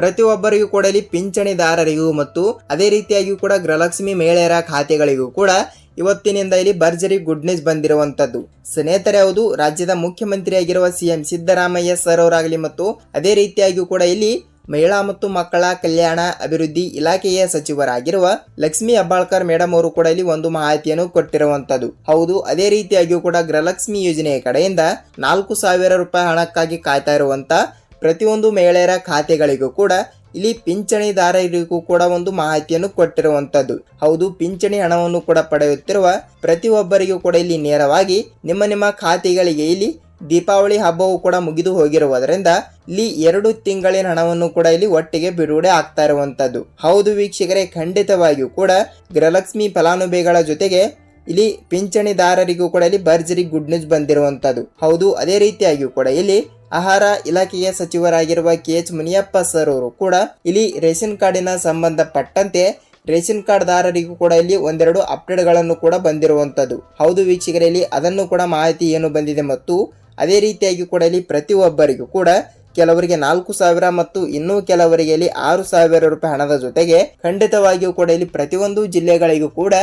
ಪ್ರತಿಯೊಬ್ಬರಿಗೂ ಕೂಡ ಇಲ್ಲಿ ಪಿಂಚಣಿದಾರರಿಗೂ ಮತ್ತು ಅದೇ ರೀತಿಯಾಗಿ ಕೂಡ ಗೃಹಲಕ್ಷ್ಮಿ ಮಹಿಳೆಯರ ಖಾತೆಗಳಿಗೂ ಕೂಡ ಇವತ್ತಿನಿಂದ ಇಲ್ಲಿ ಭರ್ಜರಿ ಗುಡ್ ನ್ಯೂಸ್ ಬಂದಿರುವಂತದ್ದು. ಸ್ನೇಹಿತರೆ, ಹೌದು, ರಾಜ್ಯದ ಮುಖ್ಯಮಂತ್ರಿಯಾಗಿರುವ ಸಿಎಂ ಸಿದ್ದರಾಮಯ್ಯ ಸರ್ ಅವರಾಗಲಿ ಮತ್ತು ಅದೇ ರೀತಿಯಾಗಿಯೂ ಕೂಡ ಇಲ್ಲಿ ಮಹಿಳಾ ಮತ್ತು ಮಕ್ಕಳ ಕಲ್ಯಾಣ ಅಭಿವೃದ್ಧಿ ಇಲಾಖೆಯ ಸಚಿವರಾಗಿರುವ ಲಕ್ಷ್ಮಿ ಅಬ್ಬಾಳ್ಕರ್ ಮೇಡಮ್ ಅವರು ಕೂಡ ಇಲ್ಲಿ ಒಂದು ಮಾಹಿತಿಯನ್ನು ಕೊಟ್ಟಿರುವಂತದ್ದು. ಹೌದು, ಅದೇ ರೀತಿಯಾಗಿಯೂ ಕೂಡ ಗೃಹಲಕ್ಷ್ಮಿ ಯೋಜನೆಯ ಕಡೆಯಿಂದ ನಾಲ್ಕು ಸಾವಿರ ರೂಪಾಯಿ ಹಣಕ್ಕಾಗಿ ಕಾಯ್ತಾ ಇರುವಂತ ಪ್ರತಿಯೊಂದು ಮಹಿಳೆಯರ ಖಾತೆಗಳಿಗೂ ಕೂಡ ಇಲ್ಲಿ ಪಿಂಚಣಿದಾರರಿಗೂ ಕೂಡ ಒಂದು ಮಾಹಿತಿಯನ್ನು ಕೊಟ್ಟಿರುವಂತದ್ದು. ಹೌದು, ಪಿಂಚಣಿ ಹಣವನ್ನು ಕೂಡ ಪಡೆಯುತ್ತಿರುವ ಪ್ರತಿಯೊಬ್ಬರಿಗೂ ಕೂಡ ಇಲ್ಲಿ ನೇರವಾಗಿ ನಿಮ್ಮ ನಿಮ್ಮ ಖಾತೆಗಳಿಗೆ ಇಲ್ಲಿ ದೀಪಾವಳಿ ಹಬ್ಬವು ಕೂಡ ಮುಗಿದು ಹೋಗಿರುವುದರಿಂದ ಇಲ್ಲಿ ಎರಡು ತಿಂಗಳಿನ ಹಣವನ್ನು ಕೂಡ ಇಲ್ಲಿ ಒಟ್ಟಿಗೆ ಬಿಡುಗಡೆ ಆಗ್ತಾ ಇರುವಂಥದ್ದು ಹೌದು ವೀಕ್ಷಕರೇ, ಖಂಡಿತವಾಗಿಯೂ ಕೂಡ ಗೃಹಲಕ್ಷ್ಮಿ ಫಲಾನುಭವಿಗಳ ಜೊತೆಗೆ ಇಲ್ಲಿ ಪಿಂಚಣಿದಾರರಿಗೂ ಕೂಡ ಇಲ್ಲಿ ಭರ್ಜರಿ ಗುಡ್ ನ್ಯೂಸ್ ಬಂದಿರುವಂತದ್ದು. ಹೌದು, ಅದೇ ರೀತಿಯಾಗಿಯೂ ಕೂಡ ಇಲ್ಲಿ ಆಹಾರ ಇಲಾಖೆಯ ಸಚಿವರಾಗಿರುವ ಕೆ ಎಚ್ ಮುನಿಯಪ್ಪ ಸರ್ ಅವರು ಕೂಡ ಇಲ್ಲಿ ರೇಷನ್ ಕಾರ್ಡಿನ ಸಂಬಂಧಪಟ್ಟಂತೆ ರೇಷನ್ ಕಾರ್ಡ್ ದಾರರಿಗೂ ಕೂಡ ಇಲ್ಲಿ ಒಂದೆರಡು ಅಪ್ಡೇಟ್ಗಳನ್ನು ಕೂಡ ಬಂದಿರುವಂಥದ್ದು. ಹೌದು ವೀಕ್ಷಕರಲ್ಲಿ ಅದನ್ನು ಕೂಡ ಮಾಹಿತಿ ಏನು ಬಂದಿದೆ ಮತ್ತು ಅದೇ ರೀತಿಯಾಗಿ ಕೂಡ ಇಲ್ಲಿ ಪ್ರತಿಯೊಬ್ಬರಿಗೂ ಕೂಡ ಕೆಲವರಿಗೆ ನಾಲ್ಕು ಸಾವಿರ ಮತ್ತು ಇನ್ನೂ ಕೆಲವರಿಗೆ ಇಲ್ಲಿ ಆರು ಸಾವಿರ ರೂಪಾಯಿ ಹಣದ ಜೊತೆಗೆ ಖಂಡಿತವಾಗಿಯೂ ಕೂಡ ಇಲ್ಲಿ ಪ್ರತಿಯೊಂದು ಜಿಲ್ಲೆಗಳಿಗೂ ಕೂಡ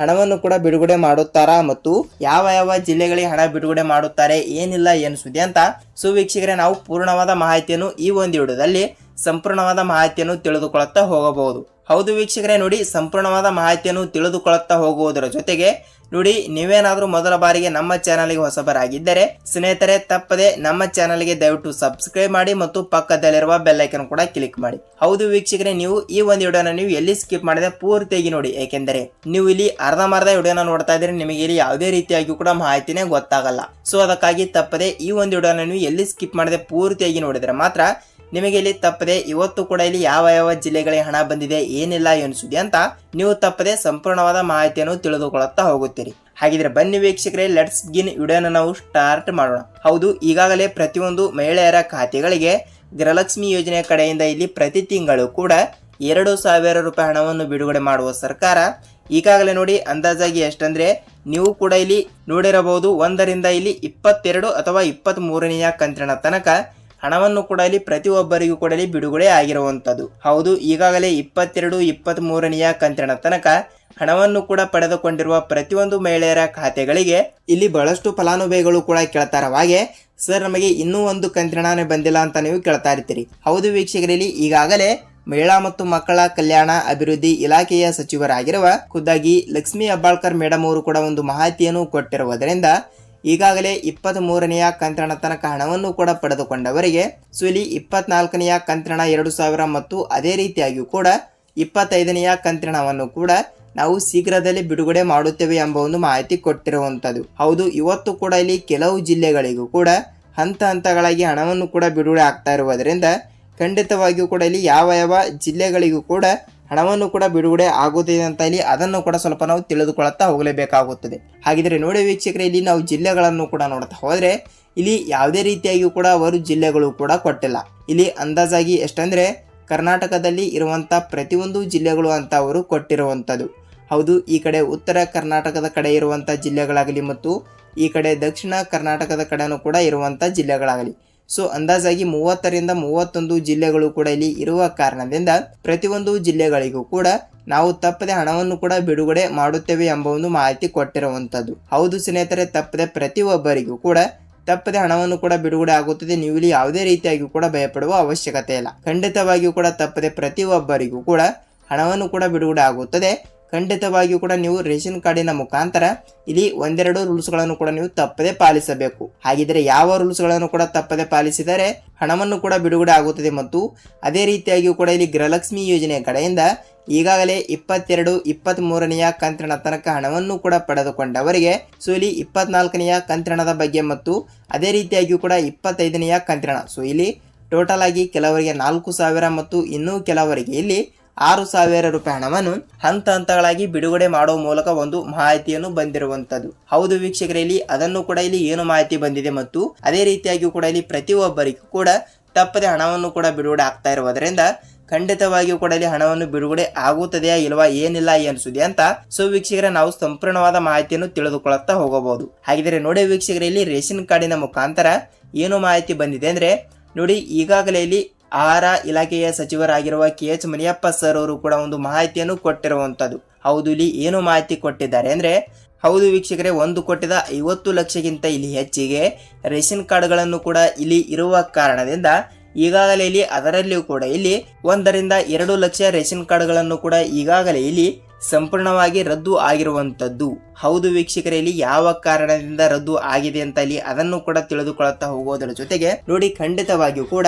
ಹಣವನ್ನು ಕೂಡ ಬಿಡುಗಡೆ ಮಾಡುತ್ತಾರಾ ಮತ್ತು ಯಾವ ಯಾವ ಜಿಲ್ಲೆಗಳಿಗೆ ಹಣ ಬಿಡುಗಡೆ ಮಾಡುತ್ತಾರೆ, ಏನಿಲ್ಲ, ಏನು ಸುದ್ದಿ ಅಂತ ಸುವೀಕ್ಷಕರೇ ನಾವು ಪೂರ್ಣವಾದ ಮಾಹಿತಿಯನ್ನು ಈ ಒಂದು ವಿಡಿಯೋದಲ್ಲಿ ಸಂಪೂರ್ಣವಾದ ಮಾಹಿತಿಯನ್ನು ತಿಳಿದುಕೊಳ್ಳುತ್ತಾ ಹೋಗಬಹುದು. ಹೌದು ವೀಕ್ಷಕರೇ, ನೋಡಿ ಸಂಪೂರ್ಣವಾದ ಮಾಹಿತಿಯನ್ನು ತಿಳಿದುಕೊಳ್ಳುತ್ತಾ ಹೋಗುವುದರ ಜೊತೆಗೆ ನೋಡಿ, ನೀವೇನಾದರೂ ಮೊದಲ ಬಾರಿಗೆ ನಮ್ಮ ಚಾನಲ್ಗೆ ಹೊಸಬರಾಗಿದ್ದರೆ ಸ್ನೇಹಿತರೆ, ತಪ್ಪದೆ ನಮ್ಮ ಚಾನಲ್ಗೆ ದಯವಿಟ್ಟು ಸಬ್ಸ್ಕ್ರೈಬ್ ಮಾಡಿ ಮತ್ತು ಪಕ್ಕದಲ್ಲಿರುವ ಬೆಲ್ಲೈಕನ್ ಕೂಡ ಕ್ಲಿಕ್ ಮಾಡಿ. ಹೌದು ವೀಕ್ಷಕರೇ, ನೀವು ಈ ಒಂದು ವಿಡಿಯೋನ ನೀವು ಎಲ್ಲಿ ಸ್ಕಿಪ್ ಮಾಡಿದ್ರೆ ಪೂರ್ತಿಯಾಗಿ ನೋಡಿ. ಏಕೆಂದರೆ ನೀವು ಇಲ್ಲಿ ಅರ್ಧಮರ್ಧ ವಿಡಿಯೋನ ನೋಡ್ತಾ ಇದ್ರೆ ನಿಮಗೆ ಇಲ್ಲಿ ಯಾವುದೇ ರೀತಿಯಾಗಿ ಕೂಡ ಮಾಹಿತಿನೇ ಗೊತ್ತಾಗಲ್ಲ. ಸೊ, ಅದಕ್ಕಾಗಿ ತಪ್ಪದೆ ಈ ಒಂದು ವಿಡಿಯೋನ ನೀವು ಎಲ್ಲಿ ಸ್ಕಿಪ್ ಮಾಡಿದ್ರೆ ಪೂರ್ತಿಯಾಗಿ ನೋಡಿದ್ರೆ ಮಾತ್ರ ನಿಮಗೆ ಇಲ್ಲಿ ತಪ್ಪದೆ ಇವತ್ತು ಕೂಡ ಇಲ್ಲಿ ಯಾವ ಯಾವ ಜಿಲ್ಲೆಗಳಿಗೆ ಹಣ ಬಂದಿದೆ, ಏನಿಲ್ಲ, ಏನು ಸುದ್ದಿ ಅಂತ ನೀವು ತಪ್ಪದೆ ಸಂಪೂರ್ಣವಾದ ಮಾಹಿತಿಯನ್ನು ತಿಳಿದುಕೊಳ್ಳುತ್ತಾ ಹೋಗುತ್ತೀರಿ. ಹಾಗಿದ್ರೆ ಬನ್ನಿ ವೀಕ್ಷಕರೇ ಲೆಟ್ಸ್ ಗಿನ್ ವಿಡಿಯೋನ ನಾವು ಸ್ಟಾರ್ಟ್ ಮಾಡೋಣ. ಹೌದು, ಈಗಾಗಲೇ ಪ್ರತಿಯೊಂದು ಮಹಿಳೆಯರ ಖಾತೆಗಳಿಗೆ ಗೃಹಲಕ್ಷ್ಮಿ ಯೋಜನೆ ಕಡೆಯಿಂದ ಇಲ್ಲಿ ಪ್ರತಿ ತಿಂಗಳು ಕೂಡ ಎರಡು ಸಾವಿರ ರೂಪಾಯಿ ಹಣವನ್ನು ಬಿಡುಗಡೆ ಮಾಡುವ ಸರ್ಕಾರ ಈಗಾಗಲೇ ನೋಡಿ ಅಂದಾಜಾಗಿ ಎಷ್ಟಂದ್ರೆ, ನೀವು ಕೂಡ ಇಲ್ಲಿ ನೋಡಿರಬಹುದು ಒಂದರಿಂದ ಇಲ್ಲಿ ಇಪ್ಪತ್ತೆರಡು ಅಥವಾ ಇಪ್ಪತ್ತ್ ಮೂರನೆಯ ಕಂತಿನ ತನಕ ಹಣವನ್ನು ಕೂಡ ಇಲ್ಲಿ ಪ್ರತಿಯೊಬ್ಬರಿಗೂ ಕೂಡ ಇಲ್ಲಿ ಬಿಡುಗಡೆ ಆಗಿರುವಂಥದ್ದು. ಹೌದು, ಈಗಾಗಲೇ ಇಪ್ಪತ್ತೆರಡು ಇಪ್ಪತ್ತ್ ಮೂರನೆಯ ಕಂತಿನ ತನಕ ಹಣವನ್ನು ಕೂಡ ಪಡೆದುಕೊಂಡಿರುವ ಪ್ರತಿಯೊಂದು ಮಹಿಳೆಯರ ಖಾತೆಗಳಿಗೆ ಇಲ್ಲಿ ಬಹಳಷ್ಟು ಫಲಾನುಭವಿಗಳು ಕೂಡ ಕೇಳ್ತಾರವಾಗೆ ಸರ್, ನಮಗೆ ಇನ್ನೂ ಒಂದು ಕಂತಿನ ಬಂದಿಲ್ಲ ಅಂತ ನೀವು ಕೇಳ್ತಾ ಇರ್ತೀರಿ. ಹೌದು ವೀಕ್ಷಕರಲ್ಲಿ, ಈಗಾಗಲೇ ಮಹಿಳಾ ಮತ್ತು ಮಕ್ಕಳ ಕಲ್ಯಾಣ ಅಭಿವೃದ್ಧಿ ಇಲಾಖೆಯ ಸಚಿವರಾಗಿರುವ ಖುದ್ದಾಗಿ ಲಕ್ಷ್ಮೀ ಅಬ್ಬಾಳ್ಕರ್ ಮೇಡಮ್ ಅವರು ಕೂಡ ಒಂದು ಮಾಹಿತಿಯನ್ನು ಕೊಟ್ಟಿರುವುದರಿಂದ ಈಗಾಗಲೇ ಇಪ್ಪತ್ತ್ ಮೂರನೆಯ ಕಂತ್ರಣ ತನಕ ಹಣವನ್ನು ಕೂಡ ಪಡೆದುಕೊಂಡವರಿಗೆ ಸುಲಿ ಇಪ್ಪತ್ನಾಲ್ಕನೆಯ ಕಂತ್ರಣ ಎರಡು ಸಾವಿರ ಮತ್ತು ಅದೇ ರೀತಿಯಾಗಿಯೂ ಕೂಡ ಇಪ್ಪತ್ತೈದನೆಯ ಕಂತ್ರಣವನ್ನು ಕೂಡ ನಾವು ಶೀಘ್ರದಲ್ಲಿ ಬಿಡುಗಡೆ ಮಾಡುತ್ತೇವೆ ಎಂಬ ಒಂದು ಮಾಹಿತಿ ಕೊಟ್ಟಿರುವಂಥದ್ದು. ಹೌದು, ಇವತ್ತು ಕೂಡ ಇಲ್ಲಿ ಕೆಲವು ಜಿಲ್ಲೆಗಳಿಗೂ ಕೂಡ ಹಂತ ಹಂತಗಳಾಗಿ ಹಣವನ್ನು ಕೂಡ ಬಿಡುಗಡೆ ಆಗ್ತಾ ಇರುವುದರಿಂದ ಖಂಡಿತವಾಗಿಯೂ ಕೂಡ ಇಲ್ಲಿ ಯಾವ ಯಾವ ಜಿಲ್ಲೆಗಳಿಗೂ ಕೂಡ ಹಣವನ್ನು ಕೂಡ ಬಿಡುಗಡೆ ಆಗುತ್ತಿದೆ ಅಂತ ಇಲ್ಲಿ ಅದನ್ನು ಕೂಡ ಸ್ವಲ್ಪ ನಾವು ತಿಳಿದುಕೊಳ್ಳುತ್ತಾ ಹೋಗಲೇಬೇಕಾಗುತ್ತದೆ. ಹಾಗಿದ್ರೆ ನೋಡಿ ವೀಕ್ಷಕರೇ, ಇಲ್ಲಿ ನಾವು ಜಿಲ್ಲೆಗಳನ್ನು ಕೂಡ ನೋಡ್ತಾ ಹೋದರೆ ಇಲ್ಲಿ ಯಾವುದೇ ರೀತಿಯಾಗಿಯೂ ಕೂಡ ಅವರು ಜಿಲ್ಲೆಗಳು ಕೂಡ ಕೊಟ್ಟಿಲ್ಲ. ಇಲ್ಲಿ ಅಂದಾಜಾಗಿ ಎಷ್ಟಂದ್ರೆ ಕರ್ನಾಟಕದಲ್ಲಿ ಇರುವಂಥ ಪ್ರತಿಯೊಂದು ಜಿಲ್ಲೆಗಳು ಅಂತ ಅವರು ಕೊಟ್ಟಿರುವಂಥದ್ದು. ಹೌದು, ಈ ಕಡೆ ಉತ್ತರ ಕರ್ನಾಟಕದ ಕಡೆ ಇರುವಂಥ ಜಿಲ್ಲೆಗಳಾಗಲಿ ಮತ್ತು ಈ ಕಡೆ ದಕ್ಷಿಣ ಕರ್ನಾಟಕದ ಕಡೆಯೂ ಕೂಡ ಇರುವಂಥ ಜಿಲ್ಲೆಗಳಾಗಲಿ. ಸೊ ಅಂದಾಜಾಗಿ ಮೂವತ್ತರಿಂದ ಮೂವತ್ತೊಂದು ಜಿಲ್ಲೆಗಳು ಕೂಡ ಇಲ್ಲಿ ಇರುವ ಕಾರಣದಿಂದ ಪ್ರತಿಯೊಂದು ಜಿಲ್ಲೆಗಳಿಗೂ ಕೂಡ ನಾವು ತಪ್ಪದೆ ಹಣವನ್ನು ಕೂಡ ಬಿಡುಗಡೆ ಮಾಡುತ್ತೇವೆ ಎಂಬ ಒಂದು ಮಾಹಿತಿ ಕೊಟ್ಟಿರುವಂಥದ್ದು. ಹೌದು ಸ್ನೇಹಿತರೆ, ತಪ್ಪದೆ ಪ್ರತಿಯೊಬ್ಬರಿಗೂ ಕೂಡ ತಪ್ಪದೆ ಹಣವನ್ನು ಕೂಡ ಬಿಡುಗಡೆ ಆಗುತ್ತದೆ. ನೀವು ಇಲ್ಲಿ ಯಾವುದೇ ರೀತಿಯಾಗಿ ಕೂಡ ಭಯಪಡುವ ಅವಶ್ಯಕತೆ ಇಲ್ಲ. ಖಂಡಿತವಾಗಿಯೂ ಕೂಡ ತಪ್ಪದೆ ಪ್ರತಿಯೊಬ್ಬರಿಗೂ ಕೂಡ ಹಣವನ್ನು ಕೂಡ ಬಿಡುಗಡೆ ಆಗುತ್ತದೆ. ಖಂಡಿತವಾಗಿಯೂ ಕೂಡ ನೀವು ರೇಷನ್ ಕಾರ್ಡಿನ ಮುಖಾಂತರ ಇಲ್ಲಿ ಒಂದೆರಡು ರೂಲ್ಸ್ಗಳನ್ನು ಕೂಡ ನೀವು ತಪ್ಪದೆ ಪಾಲಿಸಬೇಕು. ಹಾಗಿದ್ರೆ ಯಾವ ರೂಲ್ಸ್ಗಳನ್ನು ಕೂಡ ತಪ್ಪದೆ ಪಾಲಿಸಿದರೆ ಹಣವನ್ನು ಕೂಡ ಬಿಡುಗಡೆ ಆಗುತ್ತದೆ ಮತ್ತು ಅದೇ ರೀತಿಯಾಗಿಯೂ ಕೂಡ ಇಲ್ಲಿ ಗೃಹಲಕ್ಷ್ಮಿ ಯೋಜನೆಯ ಕಡೆಯಿಂದ ಈಗಾಗಲೇ ಇಪ್ಪತ್ತೆರಡು ಇಪ್ಪತ್ತ್ ಮೂರನೆಯ ಕಂತ್ರಣ ತನಕ ಹಣವನ್ನು ಕೂಡ ಪಡೆದುಕೊಂಡವರಿಗೆ ಸೊ ಇಲ್ಲಿ ಇಪ್ಪತ್ನಾಲ್ಕನೆಯ ಕಂತ್ರಣದ ಬಗ್ಗೆ ಮತ್ತು ಅದೇ ರೀತಿಯಾಗಿಯೂ ಕೂಡ ಇಪ್ಪತ್ತೈದನೆಯ ಕಂತ್ರಣ ಸೊ ಇಲ್ಲಿ ಟೋಟಲ್ ಆಗಿ ಕೆಲವರಿಗೆ ನಾಲ್ಕು ಸಾವಿರ ಮತ್ತು ಇನ್ನೂ ಕೆಲವರಿಗೆ ಇಲ್ಲಿ ಆರು ಸಾವಿರ ರೂಪಾಯಿ ಹಣವನ್ನು ಹಂತ ಹಂತಗಳಾಗಿ ಬಿಡುಗಡೆ ಮಾಡುವ ಮೂಲಕ ಒಂದು ಮಾಹಿತಿಯನ್ನು ಬಂದಿರುವಂತದ್ದು ಹೌದು ವೀಕ್ಷಕರೇ, ಇಲ್ಲಿ ಅದನ್ನು ಕೂಡ ಇಲ್ಲಿ ಏನು ಮಾಹಿತಿ ಬಂದಿದೆ ಮತ್ತು ಅದೇ ರೀತಿಯಾಗಿ ಕೂಡ ಇಲ್ಲಿ ಪ್ರತಿಯೊಬ್ಬರಿಗೂ ಕೂಡ ತಪ್ಪದೆ ಹಣವನ್ನು ಕೂಡ ಬಿಡುಗಡೆ ಆಗ್ತಾ ಇರುವುದರಿಂದ ಖಂಡಿತವಾಗಿಯೂ ಕೂಡ ಇಲ್ಲಿ ಹಣವನ್ನು ಬಿಡುಗಡೆ ಆಗುತ್ತದೆಯಾ ಇಲ್ವಾ ಏನಿಲ್ಲ ಏನು ಅಂತ ಸೊ ವೀಕ್ಷಕರ, ನಾವು ಸಂಪೂರ್ಣವಾದ ಮಾಹಿತಿಯನ್ನು ತಿಳಿದುಕೊಳ್ಳುತ್ತಾ ಹೋಗಬಹುದು. ಹಾಗಿದ್ರೆ ನೋಡಿ ವೀಕ್ಷಕರಲ್ಲಿ ರೇಷನ್ ಕಾರ್ಡಿನ ಮುಖಾಂತರ ಏನು ಮಾಹಿತಿ ಬಂದಿದೆ ಅಂದ್ರೆ ನೋಡಿ, ಈಗಾಗಲೇ ಇಲ್ಲಿ ಆಹಾರ ಇಲಾಖೆಯ ಸಚಿವರಾಗಿರುವ ಕೆ ಎಚ್ ಮುನಿಯಪ್ಪ ಸರ್ ಅವರು ಕೂಡ ಒಂದು ಮಾಹಿತಿಯನ್ನು ಕೊಟ್ಟಿರುವಂಥದ್ದು. ಹೌದು, ಇಲ್ಲಿ ಏನು ಮಾಹಿತಿ ಕೊಟ್ಟಿದ್ದಾರೆ ಅಂದರೆ, ಹೌದು ವೀಕ್ಷಕರೇ, ಒಂದು ಕೊಟ್ಟಿದ ಐವತ್ತು ಲಕ್ಷಕ್ಕಿಂತ ಇಲ್ಲಿ ಹೆಚ್ಚಿಗೆ ರೇಷನ್ ಕಾರ್ಡ್ಗಳನ್ನು ಕೂಡ ಇಲ್ಲಿ ಇರುವ ಕಾರಣದಿಂದ ಈಗಾಗಲೇ ಇಲ್ಲಿ ಅದರಲ್ಲಿಯೂ ಕೂಡ ಇಲ್ಲಿ ಒಂದರಿಂದ ಎರಡು ಲಕ್ಷ ರೇಷನ್ ಕಾರ್ಡ್ಗಳನ್ನು ಕೂಡ ಈಗಾಗಲೇ ಇಲ್ಲಿ ಸಂಪೂರ್ಣವಾಗಿ ರದ್ದು ಆಗಿರುವಂತದ್ದು ಹೌದು ವೀಕ್ಷಕರಲ್ಲಿ ಯಾವ ಕಾರಣದಿಂದ ರದ್ದು ಆಗಿದೆ ಅಂತ ಇಲ್ಲಿ ಅದನ್ನು ಕೂಡ ತಿಳಿದುಕೊಳ್ಳುತ್ತಾ ಹೋಗೋದರ ಜೊತೆಗೆ, ನೋಡಿ ಖಂಡಿತವಾಗಿಯೂ ಕೂಡ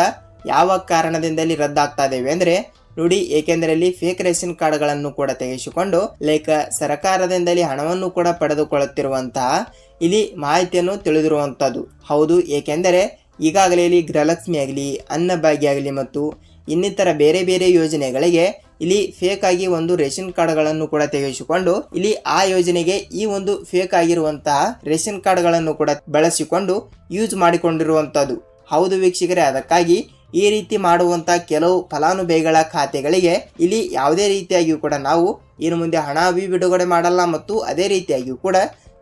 ಯಾವ ಕಾರಣದಿಂದಲೇ ರದ್ದಾಗ್ತಾ ಇದ್ದೇವೆ ಅಂದರೆ ನೋಡಿ, ಏಕೆಂದರೆ ಇಲ್ಲಿ ಫೇಕ್ ರೇಷನ್ ಕಾರ್ಡ್ಗಳನ್ನು ಕೂಡ ತೆಗೆಸಿಕೊಂಡು ಲೈಕ್ ಸರ್ಕಾರದಿಂದಲೇ ಹಣವನ್ನು ಕೂಡ ಪಡೆದುಕೊಳ್ಳುತ್ತಿರುವಂತಹ ಇಲ್ಲಿ ಮಾಹಿತಿಯನ್ನು ತಿಳಿದಿರುವಂಥದ್ದು ಹೌದು, ಏಕೆಂದರೆ ಈಗಾಗಲೇ ಇಲ್ಲಿ ಗೃಹಲಕ್ಷ್ಮಿ ಆಗಲಿ, ಅನ್ನಭಾಗ್ಯ ಆಗಲಿ ಮತ್ತು ಇನ್ನಿತರ ಬೇರೆ ಬೇರೆ ಯೋಜನೆಗಳಿಗೆ ಇಲ್ಲಿ ಫೇಕ್ ಆಗಿ ಒಂದು ರೇಷನ್ ಕಾರ್ಡ್ಗಳನ್ನು ಕೂಡ ತೆಗೆಸಿಕೊಂಡು ಇಲ್ಲಿ ಆ ಯೋಜನೆಗೆ ಈ ಒಂದು ಫೇಕ್ ಆಗಿರುವಂತಹ ರೇಷನ್ ಕಾರ್ಡ್ಗಳನ್ನು ಕೂಡ ಬಳಸಿಕೊಂಡು ಯೂಸ್ ಮಾಡಿಕೊಂಡಿರುವಂಥದ್ದು ಹೌದು, ವೀಕ್ಷಕರೇ, ಅದಕ್ಕಾಗಿ ಈ ರೀತಿ ಮಾಡುವಂಥ ಕೆಲವು ಫಲಾನುಭವಿಗಳ ಖಾತೆಗಳಿಗೆ ಇಲ್ಲಿ ಯಾವುದೇ ರೀತಿಯಾಗಿಯೂ ಕೂಡ ನಾವು ಇನ್ನು ಮುಂದೆ ಹಣ ಬಿಡುಗಡೆ ಮಾಡಲ್ಲ ಮತ್ತು ಅದೇ ರೀತಿಯಾಗಿಯೂ ಕೂಡ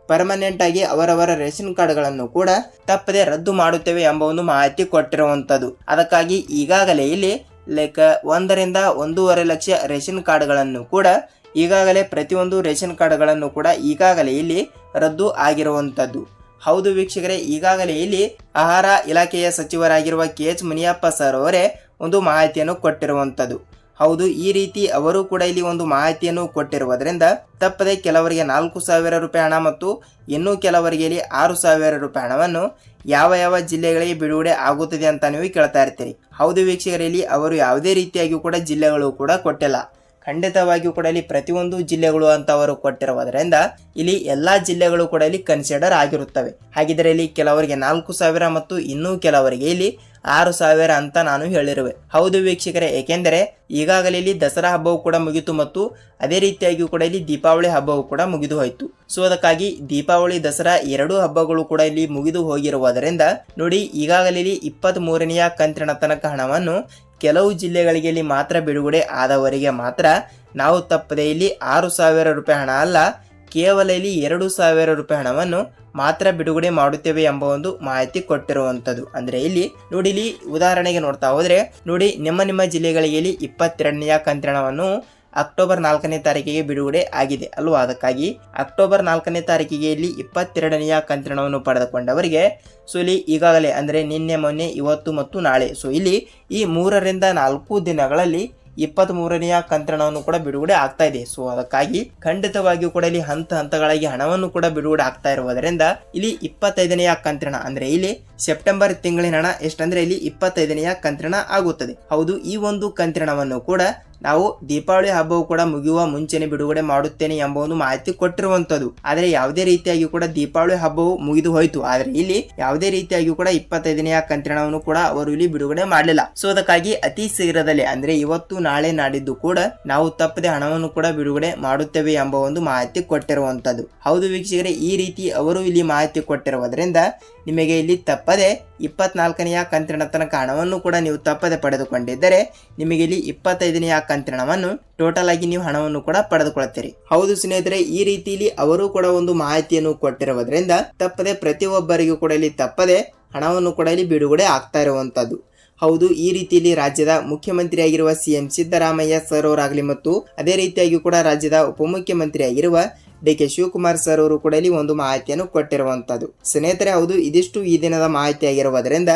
ಪರ್ಮನೆಂಟ್ ಆಗಿ ಅವರವರ ರೇಷನ್ ಕಾರ್ಡ್ಗಳನ್ನು ಕೂಡ ತಪ್ಪದೆ ರದ್ದು ಮಾಡುತ್ತೇವೆ ಎಂಬ ಒಂದು ಮಾಹಿತಿ ಕೊಟ್ಟಿರುವಂಥದ್ದು ಅದಕ್ಕಾಗಿ ಈಗಾಗಲೇ ಇಲ್ಲಿ ಲೈಕ್ ಒಂದರಿಂದ ಒಂದೂವರೆ ಲಕ್ಷ ರೇಷನ್ ಕಾರ್ಡ್ಗಳನ್ನು ಕೂಡ ಈಗಾಗಲೇ ಪ್ರತಿಯೊಂದು ರೇಷನ್ ಕಾರ್ಡ್ಗಳನ್ನು ಕೂಡ ಈಗಾಗಲೇ ಇಲ್ಲಿ ರದ್ದು ಆಗಿರುವಂತದ್ದು. ಹೌದು ವೀಕ್ಷಕರೇ, ಈಗಾಗಲೇ ಇಲ್ಲಿ ಆಹಾರ ಇಲಾಖೆಯ ಸಚಿವರಾಗಿರುವ ಕೆ ಎಚ್ ಮುನಿಯಪ್ಪ ಸರ್ ಅವರೇ ಒಂದು ಮಾಹಿತಿಯನ್ನು ಕೊಟ್ಟಿರುವಂಥದ್ದು. ಹೌದು, ಈ ರೀತಿ ಅವರು ಕೂಡ ಇಲ್ಲಿ ಒಂದು ಮಾಹಿತಿಯನ್ನು ಕೊಟ್ಟಿರುವುದರಿಂದ ತಪ್ಪದೆ ಕೆಲವರಿಗೆ ನಾಲ್ಕು ಸಾವಿರ ರೂಪಾಯಿ ಹಣ ಮತ್ತು ಇನ್ನೂ ಕೆಲವರಿಗೆ ಇಲ್ಲಿ ಆರು ಸಾವಿರ ರೂಪಾಯಿ ಹಣವನ್ನು ಯಾವ ಯಾವ ಜಿಲ್ಲೆಗಳಿಗೆ ಬಿಡುಗಡೆ ಆಗುತ್ತದೆ ಅಂತ ನೀವು ಕೇಳ್ತಾ ಇರ್ತೀರಿ. ಹೌದು ವೀಕ್ಷಕರಲ್ಲಿ ಅವರು ಯಾವುದೇ ರೀತಿಯಾಗಿಯೂ ಕೂಡ ಜಿಲ್ಲೆಗಳು ಕೂಡ ಕೊಟ್ಟಿಲ್ಲ. ಖಂಡಿತವಾಗಿಯೂ ಕೂಡ ಇಲ್ಲಿ ಪ್ರತಿಯೊಂದು ಜಿಲ್ಲೆಗಳು ಅಂತ ಅವರು ಕೊಟ್ಟಿರುವುದರಿಂದ ಇಲ್ಲಿ ಎಲ್ಲಾ ಜಿಲ್ಲೆಗಳು ಕೂಡ ಇಲ್ಲಿ ಕನ್ಸಿಡರ್ ಆಗಿರುತ್ತವೆ. ಹಾಗಿದ್ರೆ ಇಲ್ಲಿ ಕೆಲವರಿಗೆ ನಾಲ್ಕು ಸಾವಿರ ಮತ್ತು ಇನ್ನೂ ಕೆಲವರಿಗೆ ಇಲ್ಲಿ ಆರು ಸಾವಿರ ಅಂತ ನಾನು ಹೇಳಿರುವೆ. ಹೌದು ವೀಕ್ಷಕರೇ, ಏಕೆಂದರೆ ಈಗಾಗಲೇ ಇಲ್ಲಿ ದಸರಾ ಹಬ್ಬವು ಕೂಡ ಮುಗಿತು ಮತ್ತು ಅದೇ ರೀತಿಯಾಗಿಯೂ ಕೂಡ ಇಲ್ಲಿ ದೀಪಾವಳಿ ಹಬ್ಬವು ಕೂಡ ಮುಗಿದು ಹೋಯಿತು. ಸೊ ಅದಕ್ಕಾಗಿ ದೀಪಾವಳಿ, ದಸರಾ ಎರಡು ಹಬ್ಬಗಳು ಕೂಡ ಇಲ್ಲಿ ಮುಗಿದು ಹೋಗಿರುವುದರಿಂದ ನೋಡಿ, ಈಗಾಗಲೇ ಇಲ್ಲಿ ಇಪ್ಪತ್ತ್ ಮೂರನೆಯ ಕಂತಿನ ತನಕ ಹಣವನ್ನು ಕೆಲವು ಜಿಲ್ಲೆಗಳಿಗೆ ಇಲ್ಲಿ ಮಾತ್ರ ಬಿಡುಗಡೆ ಆದವರಿಗೆ ಮಾತ್ರ ನಾವು ತಪ್ಪದೆ ಇಲ್ಲಿ ಆರು ಸಾವಿರ ರೂಪಾಯಿ ಹಣ ಅಲ್ಲ, ಕೇವಲ ಇಲ್ಲಿ ಎರಡು ಸಾವಿರ ರೂಪಾಯಿ ಹಣವನ್ನು ಮಾತ್ರ ಬಿಡುಗಡೆ ಮಾಡುತ್ತೇವೆ ಎಂಬ ಒಂದು ಮಾಹಿತಿ ಕೊಟ್ಟಿರುವಂಥದ್ದು. ಅಂದ್ರೆ ಇಲ್ಲಿ ನೋಡಿ, ಇಲ್ಲಿ ಉದಾಹರಣೆಗೆ ನೋಡ್ತಾ ಹೋದರೆ, ನೋಡಿ, ನಿಮ್ಮ ನಿಮ್ಮ ಜಿಲ್ಲೆಗಳಿಗೆ ಇಲ್ಲಿ ಇಪ್ಪತ್ತೆರಡನೆಯ ಕಂತಿನವನ್ನು ಅಕ್ಟೋಬರ್ ನಾಲ್ಕನೇ ತಾರೀಕಿಗೆ ಬಿಡುಗಡೆ ಆಗಿದೆ. ಅಲ್ವಾ ಅದಕ್ಕಾಗಿ ಅಕ್ಟೋಬರ್ ನಾಲ್ಕನೇ ತಾರೀಕಿಗೆ ಇಲ್ಲಿ ಇಪ್ಪತ್ತೆರಡನೆಯ ಕಂತ್ರಣವನ್ನು ಪಡೆದುಕೊಂಡವರಿಗೆ ಸೊ ಇಲ್ಲಿ ಈಗಾಗಲೇ ಅಂದರೆ ನಿನ್ನೆ, ಮೊನ್ನೆ, ಇವತ್ತು ಮತ್ತು ನಾಳೆ. ಸೊ ಇಲ್ಲಿ ಈ ಮೂರರಿಂದ ನಾಲ್ಕು ದಿನಗಳಲ್ಲಿ ಇಪ್ಪತ್ತ್ ಮೂರನೆಯ ಕಂತ್ರಣವನ್ನು ಕೂಡ ಬಿಡುಗಡೆ ಆಗ್ತಾ ಇದೆ. ಸೊ ಅದಕ್ಕಾಗಿ ಖಂಡಿತವಾಗಿಯೂ ಕೂಡ ಇಲ್ಲಿ ಹಂತ ಹಂತಗಳಾಗಿ ಹಣವನ್ನು ಕೂಡ ಬಿಡುಗಡೆ ಆಗ್ತಾ ಇರುವುದರಿಂದ ಇಲ್ಲಿ ಇಪ್ಪತ್ತೈದನೆಯ ಕಂತ್ರಣ ಅಂದ್ರೆ ಇಲ್ಲಿ ಸೆಪ್ಟೆಂಬರ್ ತಿಂಗಳಿನ ಹಣ ಎಷ್ಟಂದ್ರೆ ಇಲ್ಲಿ ಇಪ್ಪತ್ತೈದನೆಯ ಕಂತ್ರಣ ಆಗುತ್ತದೆ. ಹೌದು, ಈ ಒಂದು ಕಂತ್ರಣವನ್ನು ಕೂಡ ನಾವು ದೀಪಾವಳಿ ಹಬ್ಬವು ಕೂಡ ಮುಗಿಯುವ ಮುಂಚೆನೆ ಬಿಡುಗಡೆ ಮಾಡುತ್ತೇನೆ ಎಂಬ ಒಂದು ಮಾಹಿತಿ ಕೊಟ್ಟಿರುವಂತದ್ದು ಆದರೆ ಯಾವುದೇ ರೀತಿಯಾಗಿ ಕೂಡ ದೀಪಾವಳಿ ಹಬ್ಬವು ಮುಗಿದು ಹೋಯಿತು. ಆದರೆ ಇಲ್ಲಿ ಯಾವುದೇ ರೀತಿಯಾಗಿ ಕೂಡ ಇಪ್ಪತ್ತೈದನೆಯ ಕಂತ್ರಣವನ್ನು ಕೂಡ ಅವರು ಇಲ್ಲಿ ಬಿಡುಗಡೆ ಮಾಡಲಿಲ್ಲ. ಸೊ ಅದಕ್ಕಾಗಿ ಅತಿ ಶೀಘ್ರದಲ್ಲೇ, ಅಂದ್ರೆ ಇವತ್ತು ನಾಳೆ ನಾಡಿದ್ದು ಕೂಡ ನಾವು ತಪ್ಪದೆ ಹಣವನ್ನು ಕೂಡ ಬಿಡುಗಡೆ ಮಾಡುತ್ತೇವೆ ಎಂಬ ಒಂದು ಮಾಹಿತಿ ಕೊಟ್ಟಿರುವಂತದ್ದು ಹೌದು ವೀಕ್ಷಕರೇ, ಈ ರೀತಿ ಅವರು ಇಲ್ಲಿ ಮಾಹಿತಿ ಕೊಟ್ಟಿರುವುದರಿಂದ ನಿಮಗೆ ಇಲ್ಲಿ ತಪ್ಪದೆ ಇಪ್ಪತ್ನಾಲ್ಕನೆಯ ಕಂತಿನ ತನಕ ಹಣವನ್ನು ಕೂಡ ನೀವು ತಪ್ಪದೆ ಪಡೆದುಕೊಂಡಿದ್ದರೆ ನಿಮಗೆ ಇಲ್ಲಿ ಇಪ್ಪತ್ತೈದನೆಯ ಕಂತಿನವನ್ನು ಟೋಟಲ್ ಆಗಿ ನೀವು ಹಣವನ್ನು ಕೂಡ ಪಡೆದುಕೊಳ್ಳುತ್ತೀರಿ. ಹೌದು ಸ್ನೇಹಿತರೆ, ಈ ರೀತಿಯಲ್ಲಿ ಅವರು ಕೂಡ ಒಂದು ಮಾಹಿತಿಯನ್ನು ಕೊಟ್ಟಿರುವುದರಿಂದ ತಪ್ಪದೆ ಪ್ರತಿಯೊಬ್ಬರಿಗೂ ಕೂಡ ಇಲ್ಲಿ ತಪ್ಪದೆ ಹಣವನ್ನು ಕೂಡ ಇಲ್ಲಿ ಬಿಡುಗಡೆ ಆಗ್ತಾ ಇರುವಂತದ್ದು. ಹೌದು, ಈ ರೀತಿಯಲ್ಲಿ ರಾಜ್ಯದ ಮುಖ್ಯಮಂತ್ರಿಯಾಗಿರುವ ಸಿಎಂ ಸಿದ್ದರಾಮಯ್ಯ ಸರ್ ಅವರಾಗಲಿ ಮತ್ತು ಅದೇ ರೀತಿಯಾಗಿ ಕೂಡ ರಾಜ್ಯದ ಉಪಮುಖ್ಯಮಂತ್ರಿಯಾಗಿರುವ ಡಿ ಕೆ ಶಿವಕುಮಾರ್ ಸರ್ ಅವರು ಕೂಡ ಇಲ್ಲಿ ಒಂದು ಮಾಹಿತಿಯನ್ನು ಕೊಟ್ಟಿರುವಂತದ್ದು ಸ್ನೇಹಿತರೆ, ಹೌದು, ಇದಿಷ್ಟು ಈ ದಿನದ ಮಾಹಿತಿ ಆಗಿರುವುದರಿಂದ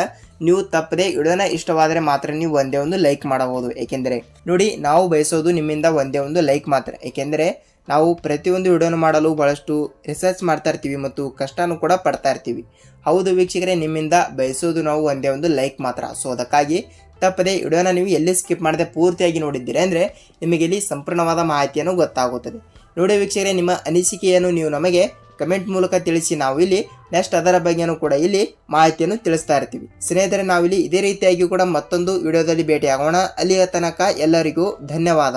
ನೀವು ತಪ್ಪದೆ ವಿಡಿಯೋನ ಇಷ್ಟವಾದರೆ ಮಾತ್ರ ನೀವು ಒಂದೇ ಒಂದು ಲೈಕ್ ಮಾಡಬಹುದು. ಏಕೆಂದರೆ, ನೋಡಿ, ನಾವು ಬಯಸೋದು ನಿಮ್ಮಿಂದ ಒಂದೇ ಒಂದು ಲೈಕ್ ಮಾತ್ರ. ಏಕೆಂದರೆ ನಾವು ಪ್ರತಿಯೊಂದು ವಿಡಿಯೋನ ಮಾಡಲು ಬಹಳಷ್ಟು ರಿಸರ್ಚ್ ಮಾಡ್ತಾ ಇರ್ತೀವಿ ಮತ್ತು ಕಷ್ಟನೂ ಕೂಡ ಪಡ್ತಾ ಇರ್ತೀವಿ. ಹೌದು ವೀಕ್ಷಕರೇ, ನಿಮ್ಮಿಂದ ಬಯಸೋದು ನಾವು ಒಂದೇ ಒಂದು ಲೈಕ್ ಮಾತ್ರ. ಸೊ ಅದಕ್ಕಾಗಿ ತಪ್ಪದೆ ವಿಡಿಯೋನ ನೀವು ಎಲ್ಲಿ ಸ್ಕಿಪ್ ಮಾಡದೆ ಪೂರ್ತಿಯಾಗಿ ನೋಡಿದ್ದೀರಿ ಅಂದರೆ ನಿಮಗೆ ಇಲ್ಲಿ ಸಂಪೂರ್ಣವಾದ ಮಾಹಿತಿಯನ್ನು ಗೊತ್ತಾಗುತ್ತದೆ. ನೋಡಿ ವೀಕ್ಷಕರೇ, ನಿಮ್ಮ ಅನಿಸಿಕೆಯನ್ನು ನೀವು ನಮಗೆ ಕಮೆಂಟ್ ಮೂಲಕ ತಿಳಿಸಿ ನಾವು ಇಲ್ಲಿ ನೆಕ್ಸ್ಟ್ ಅದರ ಬಗ್ಗೆನೂ ಕೂಡ ಇಲ್ಲಿ ಮಾಹಿತಿಯನ್ನು ತಿಳಿಸ್ತಾ ಇರ್ತೀವಿ. ಸ್ನೇಹಿತರೆ, ನಾವಿಲ್ಲಿ ಇದೇ ರೀತಿಯಾಗಿ ಕೂಡ ಮತ್ತೊಂದು ವಿಡಿಯೋದಲ್ಲಿ ಭೇಟಿಯಾಗೋಣ. ಅಲ್ಲಿಯ ತನಕ ಎಲ್ಲರಿಗೂ ಧನ್ಯವಾದ.